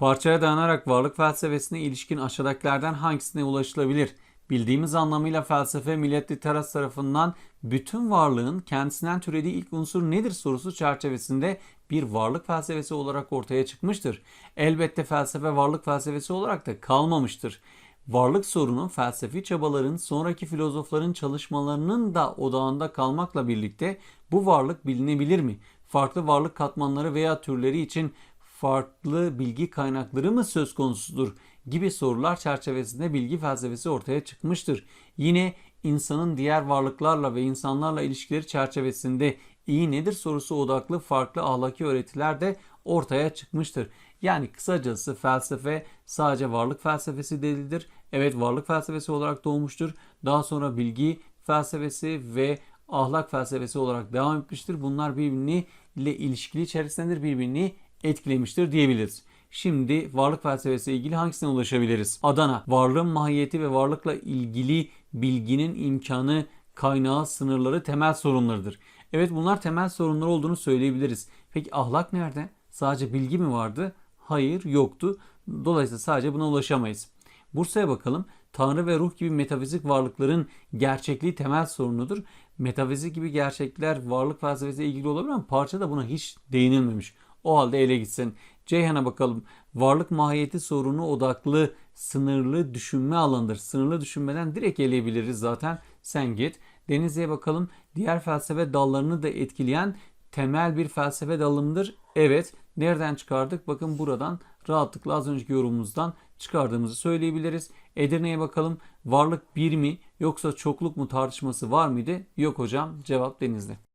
Parçaya dayanarak varlık felsefesine ilişkin aşağıdakilerden hangisine ulaşılabilir? Bildiğimiz anlamıyla felsefe Millet Literas tarafından bütün varlığın kendisinden türediği ilk unsur nedir sorusu çerçevesinde bir varlık felsefesi olarak ortaya çıkmıştır. Elbette felsefe varlık felsefesi olarak da kalmamıştır. Varlık sorunu felsefi çabaların sonraki filozofların çalışmalarının da odağında kalmakla birlikte bu varlık bilinebilir mi? Farklı varlık katmanları veya türleri için farklı bilgi kaynakları mı söz konusudur gibi sorular çerçevesinde bilgi felsefesi ortaya çıkmıştır. Yine insanın diğer varlıklarla ve insanlarla ilişkileri çerçevesinde iyi nedir sorusu odaklı farklı ahlaki öğretiler de ortaya çıkmıştır. Yani kısacası felsefe sadece varlık felsefesi değildir. Evet varlık felsefesi olarak doğmuştur. Daha sonra bilgi felsefesi ve ahlak felsefesi olarak devam etmiştir. Bunlar birbirine ilişkili içerisindedir, birbirini etkilemiştir diyebiliriz. Şimdi varlık felsefesiyle ilgili hangisine ulaşabiliriz? Adana, varlığın mahiyeti ve varlıkla ilgili bilginin imkanı, kaynağı, sınırları temel sorunlarıdır. Evet bunlar temel sorunlar olduğunu söyleyebiliriz. Peki ahlak nerede? Sadece bilgi mi vardı? Hayır yoktu. Dolayısıyla sadece buna ulaşamayız. Bursa'ya bakalım. Tanrı ve ruh gibi metafizik varlıkların gerçekliği temel sorunudur. Metafizik gibi gerçekler varlık felsefesiyle ilgili olabilir ama parçada buna hiç değinilmemiş. O halde ele gitsin. Ceyhan'a bakalım. Varlık mahiyeti sorunu odaklı sınırlı düşünme alanıdır. Sınırlı düşünmeden direkt eleyebiliriz zaten. Sen git. Denizli'ye bakalım. Diğer felsefe dallarını da etkileyen temel bir felsefe dalımıdır. Evet. Nereden çıkardık? Bakın buradan rahatlıkla az önceki yorumumuzdan çıkardığımızı söyleyebiliriz. Edirne'ye bakalım. Varlık bir mi yoksa çokluk mu tartışması var mıydı? Yok hocam. Cevap Denizli.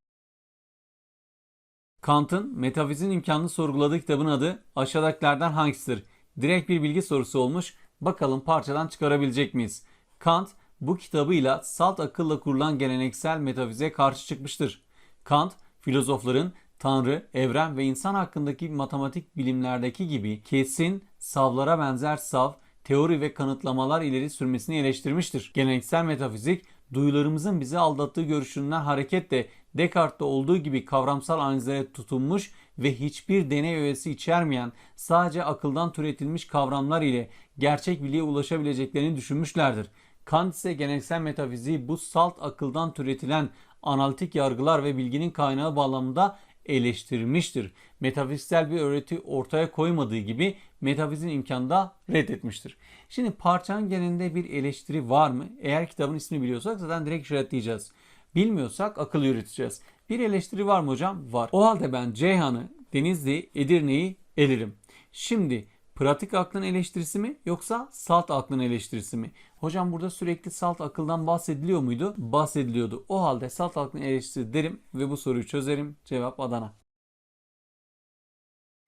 Kant'ın Metafizin imkanını sorguladığı kitabın adı aşağıdakilerden hangisidir? Direkt bir bilgi sorusu olmuş. Bakalım parçadan çıkarabilecek miyiz? Kant bu kitabıyla salt akılla kurulan geleneksel metafize karşı çıkmıştır. Kant, filozofların Tanrı, evren ve insan hakkındaki matematik bilimlerdeki gibi kesin, savlara benzer sav, teori ve kanıtlamalar ileri sürmesini eleştirmiştir. Geleneksel metafizik, duyularımızın bizi aldattığı görüşünden hareketle Descartes'te olduğu gibi kavramsal analizlere tutunmuş ve hiçbir deney öğesi içermeyen sadece akıldan türetilmiş kavramlar ile gerçek bilgiye ulaşabileceklerini düşünmüşlerdir. Kant ise geleneksel metafiziği bu salt akıldan türetilen analitik yargılar ve bilginin kaynağı bağlamında eleştirmiştir. Metafiziksel bir öğreti ortaya koymadığı gibi metafizin imkanı da reddetmiştir. Şimdi parçanın genelinde bir eleştiri var mı? Eğer kitabın ismini biliyorsak zaten direkt işaretleyeceğiz. Bilmiyorsak akıl yürüteceğiz. Bir eleştiri var mı hocam? Var. O halde ben Ceyhan'ı, Denizli, Edirne'yi elirim. Şimdi pratik aklın eleştirisi mi yoksa salt aklın eleştirisi mi? Hocam burada sürekli salt akıldan bahsediliyor muydu? Bahsediliyordu. O halde salt aklın eleştirisi derim ve bu soruyu çözerim. Cevap Adana.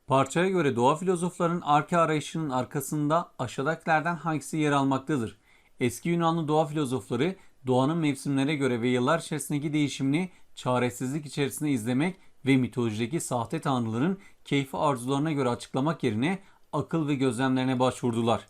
Parçaya göre doğa filozoflarının arke arayışının arkasında aşağıdakilerden hangisi yer almaktadır? Eski Yunanlı doğa filozofları doğanın mevsimlere göre ve yıllar içerisindeki değişimini çaresizlik içerisinde izlemek ve mitolojideki sahte tanrıların keyfi arzularına göre açıklamak yerine akıl ve gözlemlerine başvurdular.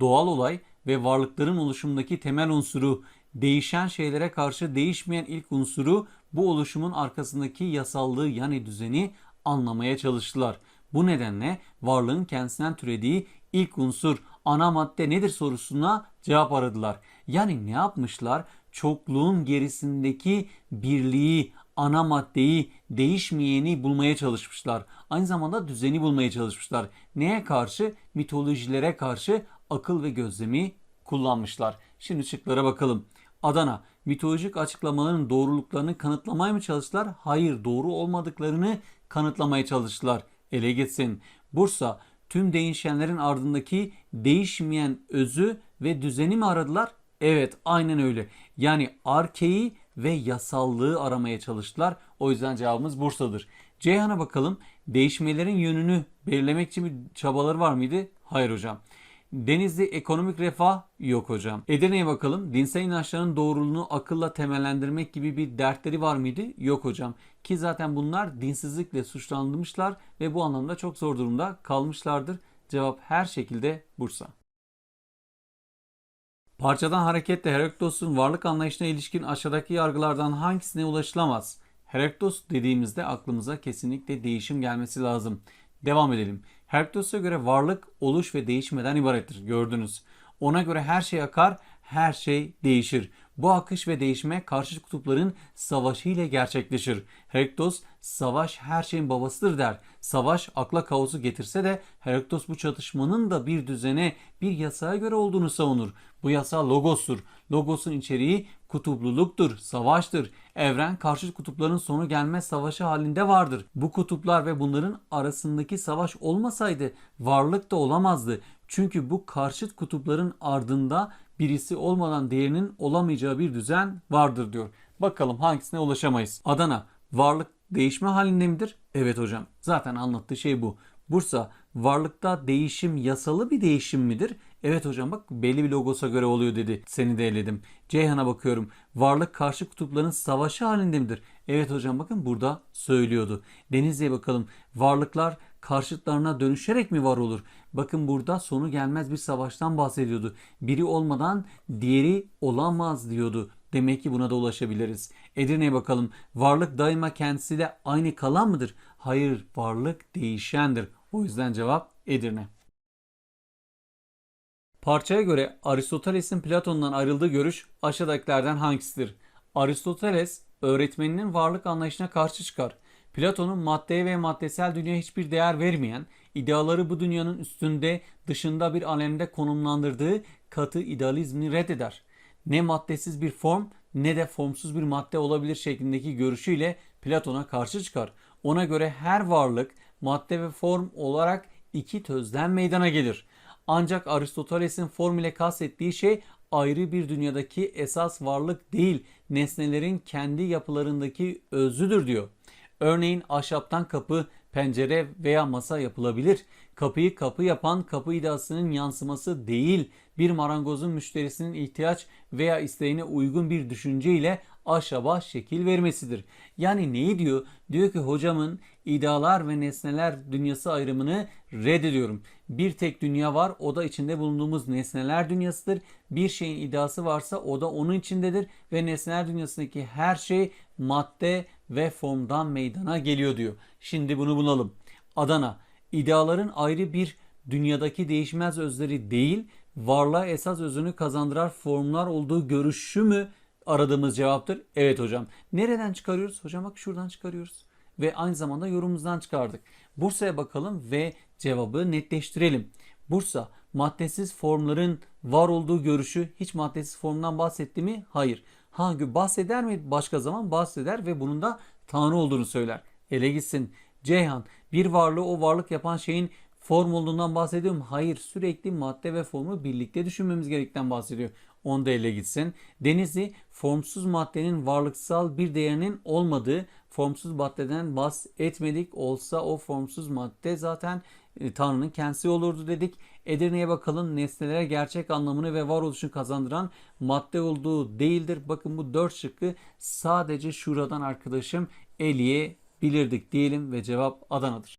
Doğal olay ve varlıkların oluşumundaki temel unsuru, değişen şeylere karşı değişmeyen ilk unsuru bu oluşumun arkasındaki yasallığı yani düzeni anlamaya çalıştılar. Bu nedenle varlığın kendisinden türediği ilk unsur ana madde nedir sorusuna cevap aradılar. Yani ne yapmışlar? Çokluğun gerisindeki birliği, ana maddeyi, değişmeyeni bulmaya çalışmışlar. Aynı zamanda düzeni bulmaya çalışmışlar. Neye karşı? Mitolojilere karşı akıl ve gözlemi kullanmışlar. Şimdi şıklara bakalım. Adana, mitolojik açıklamaların doğruluklarını kanıtlamaya mı çalıştılar? Hayır, doğru olmadıklarını kanıtlamaya çalıştılar. Ele gitsin. Bursa, tüm değişenlerin ardındaki değişmeyen özü ve düzeni mi aradılar? Evet, aynen öyle. Yani arkeyi ve yasallığı aramaya çalıştılar. O yüzden cevabımız Bursa'dır. Ceyhan'a bakalım. Değişmelerin yönünü belirlemek için bir çabaları var mıydı? Hayır hocam. Denizli ekonomik refah yok hocam. Edirne'ye bakalım. Dinsel inançların doğruluğunu akılla temellendirmek gibi bir dertleri var mıydı? Yok hocam. Ki zaten bunlar dinsizlikle suçlanmışlar ve bu anlamda çok zor durumda kalmışlardır. Cevap her şekilde Bursa. Parçadan hareketle Herakleitos'un varlık anlayışına ilişkin aşağıdaki yargılardan hangisine ulaşılamaz? Herakleitos dediğimizde aklımıza kesinlikle değişim gelmesi lazım. Devam edelim. Herakleitos'a göre varlık oluş ve değişmeden ibarettir. Gördünüz. Ona göre her şey akar, her şey değişir. Bu akış ve değişme karşı kutupların savaşı ile gerçekleşir. Herakleitos savaş her şeyin babasıdır der. Savaş akla kaosu getirse de Herakleitos bu çatışmanın da bir düzene, bir yasaya göre olduğunu savunur. Bu yasa logostur. Logosun içeriği kutupluluktur, savaştır. Evren karşı kutupların sonu gelmez savaşı halinde vardır. Bu kutuplar ve bunların arasındaki savaş olmasaydı varlık da olamazdı. Çünkü bu karşıt kutupların ardında birisi olmadan diğerinin olamayacağı bir düzen vardır diyor. Bakalım hangisine ulaşamayız. Adana varlık değişme halinde midir? Evet hocam. Zaten anlattığı şey bu. Bursa varlıkta değişim yasalı bir değişim midir? Evet hocam bak belli bir logosa göre oluyor dedi. Seni de eledim. Ceyhan'a bakıyorum. Varlık karşı kutupların savaşı halinde midir? Evet hocam bakın burada söylüyordu. Denizli'ye bakalım. Varlıklar karşıtlarına dönüşerek mi var olur? Bakın burada sonu gelmez bir savaştan bahsediyordu. Biri olmadan diğeri olamaz diyordu. Demek ki buna da ulaşabiliriz. Edirne'ye bakalım. Varlık daima kendisiyle aynı kalan mıdır? Hayır, varlık değişendir. O yüzden cevap Edirne. Parçaya göre Aristoteles'in Platon'dan ayrıldığı görüş aşağıdakilerden hangisidir? Aristoteles öğretmeninin varlık anlayışına karşı çıkar. Platon'un maddeye ve maddesel dünyaya hiçbir değer vermeyen, ideaları bu dünyanın üstünde dışında bir alemde konumlandırdığı katı idealizmini reddeder. Ne maddesiz bir form ne de formsuz bir madde olabilir şeklindeki görüşüyle Platon'a karşı çıkar. Ona göre her varlık madde ve form olarak iki tözden meydana gelir. Ancak Aristoteles'in form ile kastettiği şey ayrı bir dünyadaki esas varlık değil, nesnelerin kendi yapılarındaki özüdür diyor. Örneğin ahşaptan kapı, pencere veya masa yapılabilir. Kapıyı kapı yapan kapı iddiasının yansıması değil, bir marangozun müşterisinin ihtiyaç veya isteğine uygun bir düşünce ile ahşaba şekil vermesidir. Yani neyi diyor? Diyor ki hocamın idealar ve nesneler dünyası ayrımını reddediyorum. Bir tek dünya var o da içinde bulunduğumuz nesneler dünyasıdır. Bir şeyin iddiası varsa o da onun içindedir ve nesneler dünyasındaki her şey madde ve formdan meydana geliyor diyor. Şimdi bunu bulalım. Adana, ideaların ayrı bir dünyadaki değişmez özleri değil, varlığa esas özünü kazandırar formlar olduğu görüşü mü aradığımız cevaptır? Evet hocam. Nereden çıkarıyoruz? Hocam bak şuradan çıkarıyoruz. Ve aynı zamanda yorumumuzdan çıkardık. Bursa'ya bakalım ve cevabı netleştirelim. Bursa maddesiz formların var olduğu görüşü hiç maddesiz formdan bahsetti mi? Hayır. Hangi bahseder mi? Başka zaman bahseder ve bunun da Tanrı olduğunu söyler. Ele gitsin. Ceyhan bir varlığı o varlık yapan şeyin form olduğundan bahsediyorum. Hayır sürekli madde ve formu birlikte düşünmemiz gerektiğinden bahsediyor. Onda ele gitsin. Denizli formsuz maddenin varlıksal bir değerinin olmadığı formsuz maddeden bahsetmedik. Olsa o formsuz madde zaten Tanrı'nın kendisi olurdu dedik. Edirne'ye bakalım nesnelere gerçek anlamını ve varoluşunu kazandıran madde olduğu değildir. Bakın bu dört şıkkı sadece şuradan arkadaşım Eliye bilirdik diyelim ve cevap Adana'dır.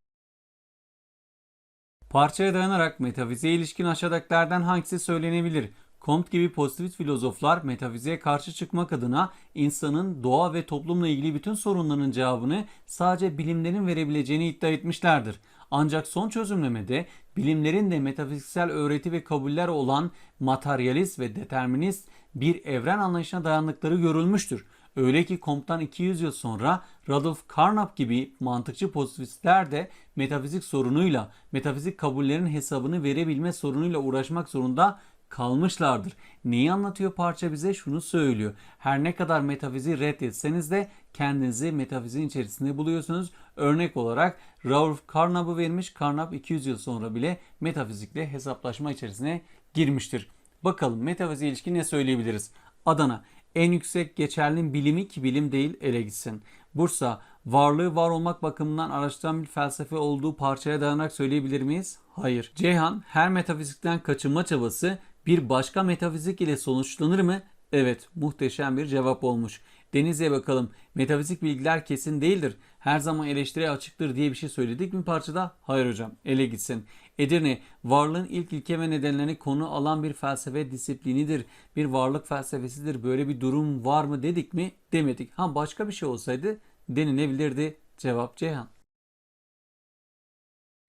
Parçaya dayanarak metafiziğe ilişkin aşağıdakilerden hangisi söylenebilir? Comte gibi pozitivist filozoflar metafiziğe karşı çıkmak adına insanın doğa ve toplumla ilgili bütün sorunların cevabını sadece bilimlerin verebileceğini iddia etmişlerdir. Ancak son çözümlemede bilimlerin de metafiziksel öğreti ve kabuller olan materyalist ve determinist bir evren anlayışına dayandıkları görülmüştür. Öyle ki Comte'dan 200 yıl sonra Rudolf Carnap gibi mantıkçı pozitivistler de metafizik sorunuyla, metafizik kabullerin hesabını verebilme sorunuyla uğraşmak zorunda kalmışlardır. Neyi anlatıyor parça bize? Şunu söylüyor. Her ne kadar metafiziği reddetseniz de kendinizi metafiziğin içerisinde buluyorsunuz. Örnek olarak Rauf Carnap'ı vermiş. Carnap 200 yıl sonra bile metafizikle hesaplaşma içerisine girmiştir. Bakalım metafiziğe ilişkin ne söyleyebiliriz? Adana en yüksek geçerli bilimi ki bilim değil ele gitsin. Bursa varlığı var olmak bakımından araştıran bir felsefe olduğu parçaya dayanarak söyleyebilir miyiz? Hayır. Ceyhan her metafizikten kaçınma çabası bir başka metafizik ile sonuçlanır mı? Evet, muhteşem bir cevap olmuş. Deniz'e bakalım. Metafizik bilgiler kesin değildir. Her zaman eleştiriye açıktır diye bir şey söyledik mi parçada? Hayır hocam. Ele gitsin. Edirne, varlığın ilk ilke ve nedenlerini konu alan bir felsefe disiplinidir. Bir varlık felsefesidir. Böyle bir durum var mı dedik mi? Demedik. Ha başka bir şey olsaydı denilebilirdi. Cevap Ceyhan.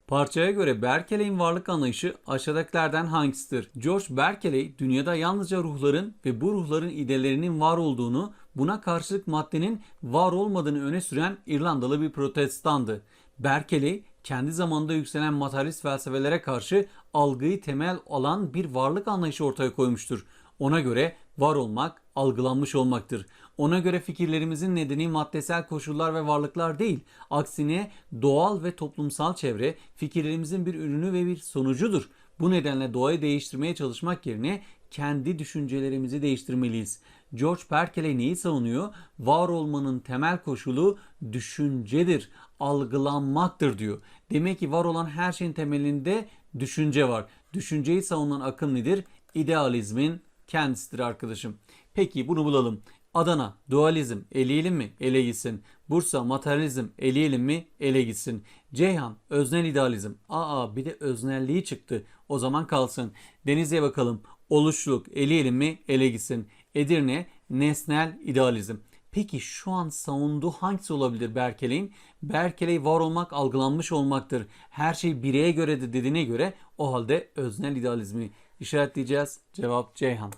Parçaya göre Berkeley'in varlık anlayışı aşağıdakilerden hangisidir? George Berkeley dünyada yalnızca ruhların ve bu ruhların idelerinin var olduğunu, buna karşılık maddenin var olmadığını öne süren İrlandalı bir protestandı. Berkeley kendi zamanında yükselen materyalist felsefelere karşı algıyı temel alan bir varlık anlayışı ortaya koymuştur. Ona göre var olmak algılanmış olmaktır. Ona göre fikirlerimizin nedeni maddesel koşullar ve varlıklar değil. Aksine doğal ve toplumsal çevre fikirlerimizin bir ürünü ve bir sonucudur. Bu nedenle doğayı değiştirmeye çalışmak yerine kendi düşüncelerimizi değiştirmeliyiz. George Berkeley neyi savunuyor? Var olmanın temel koşulu düşüncedir, algılanmaktır diyor. Demek ki var olan her şeyin temelinde düşünce var. Düşünceyi savunan akım nedir? İdealizmin kendisidir arkadaşım. Peki bunu bulalım. Adana dualizm eleyelim mi? Ele gitsin. Bursa materyalizm eleyelim mi? Ele gitsin. Ceyhan öznel idealizm. Aa bir de öznelliği çıktı. O zaman kalsın. Denizli'ye bakalım. Oluşluk eleyelim mi? Ele gitsin. Edirne nesnel idealizm. Peki şu an savunduğu hangisi olabilir Berkeley'in? Berkeley var olmak algılanmış olmaktır. Her şey bireye göredir dediğine göre o halde öznel idealizmi işaretleyeceğiz. Cevap Ceyhan.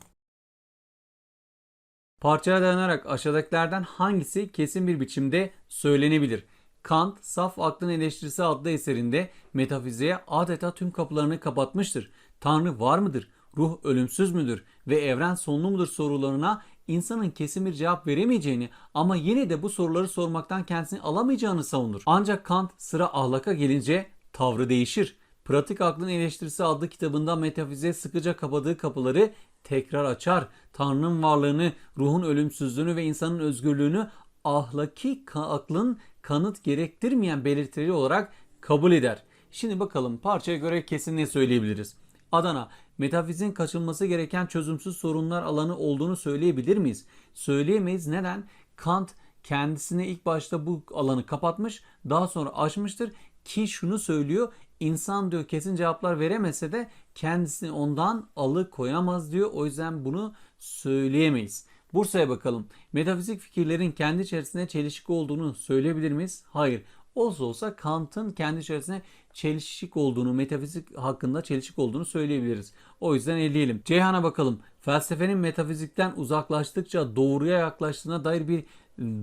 Parçaya dayanarak aşağıdakilerden hangisi kesin bir biçimde söylenebilir? Kant, Saf Aklın Eleştirisi adlı eserinde metafiziğe adeta tüm kapılarını kapatmıştır. Tanrı var mıdır? Ruh ölümsüz müdür? Ve evren sonlu mudur sorularına insanın kesin bir cevap veremeyeceğini ama yine de bu soruları sormaktan kendisini alamayacağını savunur. Ancak Kant sıra ahlaka gelince tavrı değişir. Pratik Aklın Eleştirisi adlı kitabında metafiziğe sıkıca kapadığı kapıları tekrar açar. Tanrı'nın varlığını, ruhun ölümsüzlüğünü ve insanın özgürlüğünü ahlaki aklın kanıt gerektirmeyen belirtileri olarak kabul eder. Şimdi bakalım parçaya göre kesin ne söyleyebiliriz? Adana, metafizin kaçınması gereken çözümsüz sorunlar alanı olduğunu söyleyebilir miyiz? Söyleyemeyiz. Neden? Kant kendisine ilk başta bu alanı kapatmış, daha sonra açmıştır ki şunu söylüyor. İnsan diyor kesin cevaplar veremese de kendisini ondan alıkoyamaz diyor. O yüzden bunu söyleyemeyiz. Bursa'ya bakalım. Metafizik fikirlerin kendi içerisinde çelişik olduğunu söyleyebilir miyiz? Hayır. Olsa olsa Kant'ın kendi içerisinde çelişik olduğunu, metafizik hakkında çelişik olduğunu söyleyebiliriz. O yüzden eleyelim. Ceyhan'a bakalım. Felsefenin metafizikten uzaklaştıkça doğruya yaklaştığına dair bir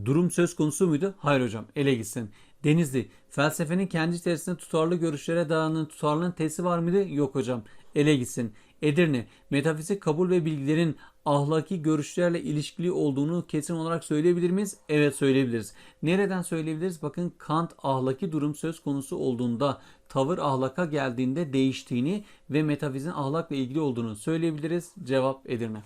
durum söz konusu muydu? Hayır hocam. Ele gitsin. Denizli. Felsefenin kendi içerisinde tutarlı görüşlere dayanan tutarlılığın tesi var mıydı? Yok hocam. Ele gitsin. Edirne. Metafizik kabul ve bilgilerin ahlaki görüşlerle ilişkili olduğunu kesin olarak söyleyebilir miyiz? Evet söyleyebiliriz. Nereden söyleyebiliriz? Bakın Kant ahlaki durum söz konusu olduğunda tavır ahlaka geldiğinde değiştiğini ve metafizin ahlakla ilgili olduğunu söyleyebiliriz. Cevap Edirne.